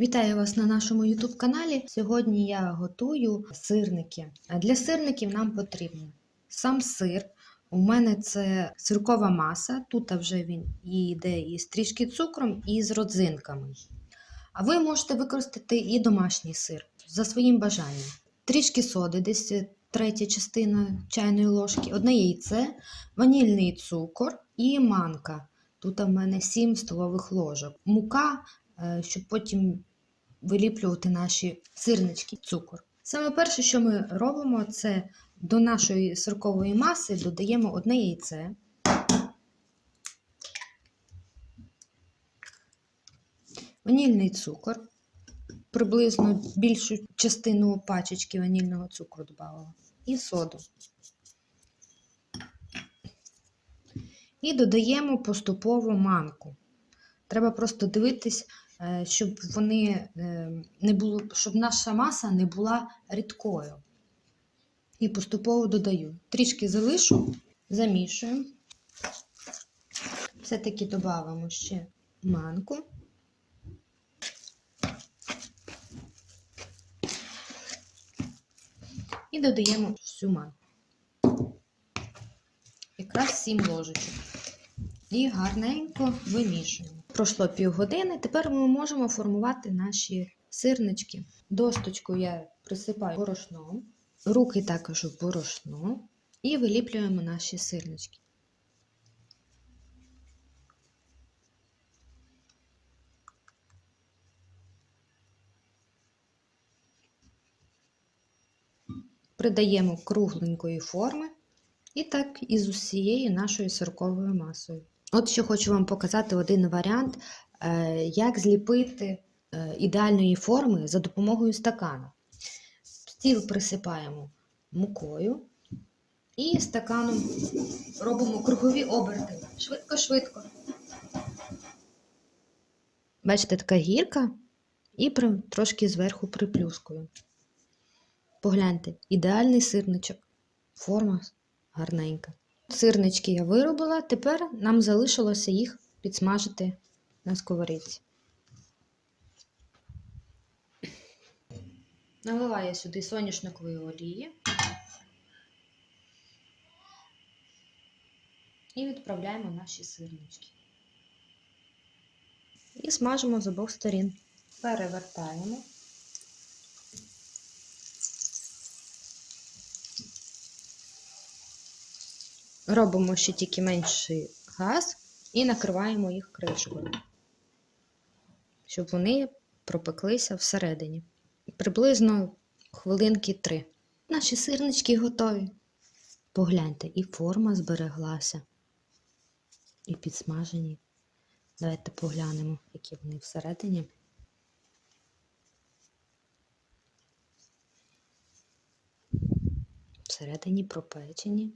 Вітаю вас на нашому YouTube каналі. Сьогодні я готую сирники. Для сирників нам потрібно сам сир. У мене це сиркова маса. Тут вже він йде із трішки цукром і з родзинками. А ви можете використати і домашній сир за своїм бажанням. Трішки соди, десь третя частина чайної ложки, одне яйце, ванільний цукор і манка. Тут у мене 7 столових ложок. Мука, е, щоб потім виліплювати наші сирнички, цукор. Саме перше, що ми робимо, це до нашої сиркової маси додаємо одне яйце. Ванільний цукор. Приблизно більшу частину пачечки ванільного цукру додала. І соду. І додаємо поступово манку. Треба просто дивитись, щоб вони е, не було, щоб наша маса не була рідкою. І поступово додаю. Трішки залишу, замішую. Все-таки додамо ще манку. І додаємо всю манку. Якраз 7 ложечок. І гарненько вимішуємо. Пройшло півгодини, тепер ми можемо формувати наші сирнички. Досточку я присипаю борошном, руки також в борошно і виліплюємо наші сирнички. Придаємо кругленької форми і так із усією нашою сирковою масою. От що хочу вам показати один варіант, е, як зліпити е, ідеальної форми за допомогою стакана. Стіл присипаємо мукою і стаканом робимо кругові оберти. Швидко-швидко. Бачите, така гірка і трошки зверху приплюскую. Погляньте, ідеальний сирничок. Форма гарненька. Сирнички я виробила, тепер нам залишилося їх підсмажити на сковорідці. Наливаю сюди соняшникової олії і відправляємо наші сирнички. І смажимо з обох сторін. Перевертаємо. Робимо ще тільки менший газ і накриваємо їх кришкою, щоб вони пропеклися всередині. Приблизно хвилинки три. Наші сирнички готові. Погляньте, і форма збереглася, і підсмажені. Давайте поглянемо, які вони всередині. Всередині пропечені.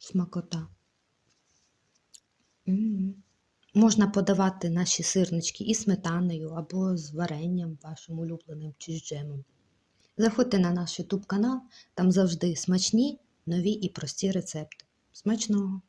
Смакота. М. Можна подавати наші сирнички і сметаною, або з варенням вашим улюбленим чи з джемом. Заходьте на наш YouTube канал, там завжди смачні, нові і прості рецепти. Смачного!